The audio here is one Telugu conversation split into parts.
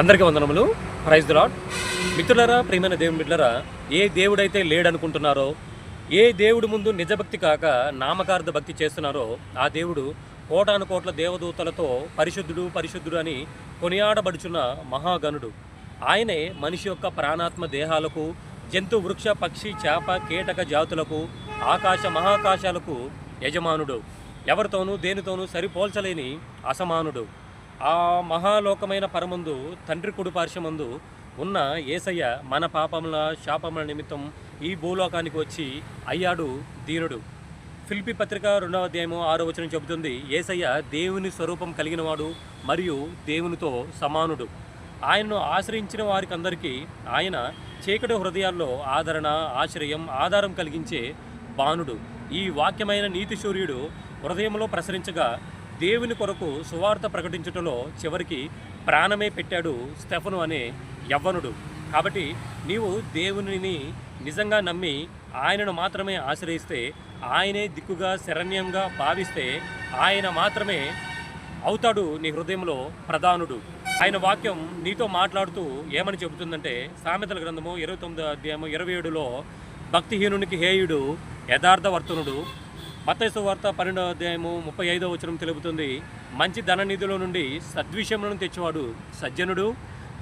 అందరికీ వందనములు. ప్రైజ్ లాడ్ మిత్రులరా ప్రియమైన దేవుని మిత్రులరా ఏ దేవుడైతే లేడనుకుంటున్నారో ఏ దేవుడి ముందు నిజభక్తి కాక నామకార్థ భక్తి చేస్తున్నారో ఆ దేవుడు కోటాను కోట్ల దేవదూతలతో పరిశుద్ధుడు పరిశుద్ధుడు అని కొనియాడబడుచున్న మహాగణుడు. ఆయనే మనిషి యొక్క ప్రాణాత్మ దేహాలకు జంతు వృక్ష పక్షి చేప కీటక జాతులకు ఆకాశ మహాకాశాలకు యజమానుడు. ఎవరితోనూ దేనితోనూ సరిపోల్చలేని అసమానుడు. ఆ మహాలోకమైన పరమందు తండ్రి కుడి పార్శ్వమందు ఉన్న ఏసయ్య మన పాపముల శాపముల నిమిత్తం ఈ భూలోకానికి వచ్చి అయ్యాడు దీనుడు ఫిల్పి పత్రిక రెండవ అధ్యాయము ఆరో వచనం చెబుతుంది ఏసయ్య దేవుని స్వరూపం కలిగినవాడు మరియు దేవునితో సమానుడు. ఆయన్ను ఆశ్రయించిన వారికందరికీ ఆయన చీకటి హృదయాల్లో ఆదరణ ఆశ్రయం ఆధారం కలిగించే బాణుడు. ఈ వాక్యమైన నీతి సూర్యుడు హృదయంలో ప్రసరించగా దేవుని కొరకు సువార్త ప్రకటించుటలో చివరికి ప్రాణమే పెట్టాడు స్టెఫను అనే యవ్వనుడు. కాబట్టి నీవు దేవునిని నిజంగా నమ్మి ఆయనను మాత్రమే ఆశ్రయిస్తే ఆయనే దిక్కుగా శరణ్యంగా భావిస్తే ఆయన మాత్రమే అవుతాడు నీ హృదయంలో ప్రధానుడు. ఆయన వాక్యం నీతో మాట్లాడుతూ ఏమని చెబుతుందంటే సామెతల గ్రంథము ఇరవై తొమ్మిదో అధ్యాయము ఇరవై ఏడులో భక్తిహీనునికి హేయుడు యథార్థవర్తనుడు. మత్తైసు వార్త పన్నెండవ అధ్యాయము ముప్పై ఐదవ వచనం తెలుపుతుంది. మంచి ధన నిధిలో నుండి సద్విషయములను తెచ్చేవాడు సజ్జనుడు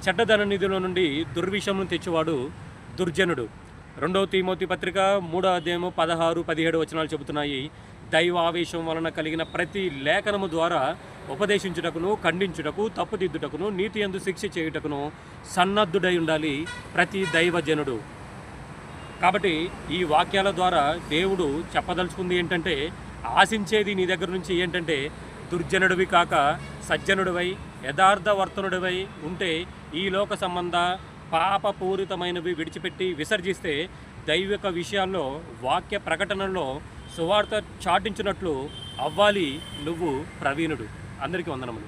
చెడ్డ ధననిధిలో నుండి దుర్విషయములను తెచ్చేవాడు దుర్జనుడు. రెండవ తీమోతి పత్రిక మూడో అధ్యాయము పదహారు పదిహేడు వచనాలు చెబుతున్నాయి. దైవ ఆవేశం వలన కలిగిన ప్రతి లేఖనము ద్వారా ఉపదేశించుటకును ఖండించుటకు తప్పుదిద్దుటకును నీతి ఎందు శిక్ష చేయుటకును సన్నద్ధుడై ఉండాలి ప్రతి దైవజనుడు. కాబట్టి ఈ వాక్యాల ద్వారా దేవుడు చెప్పదలుచుకుంది ఏంటంటే ఆశించేది నీ దగ్గర నుంచి ఏంటంటే దుర్జనుడివి కాక సజ్జనుడివై యథార్థవర్తనుడివై ఉంటే ఈ లోక సంబంధ పాపపూరితమైనవి విడిచిపెట్టి విసర్జిస్తే దైవిక విషయాల్లో వాక్య ప్రకటనలో సువార్త చాటించినట్లు అవ్వాలి నువ్వు ప్రవీణుడు. అందరికీ వందనములు.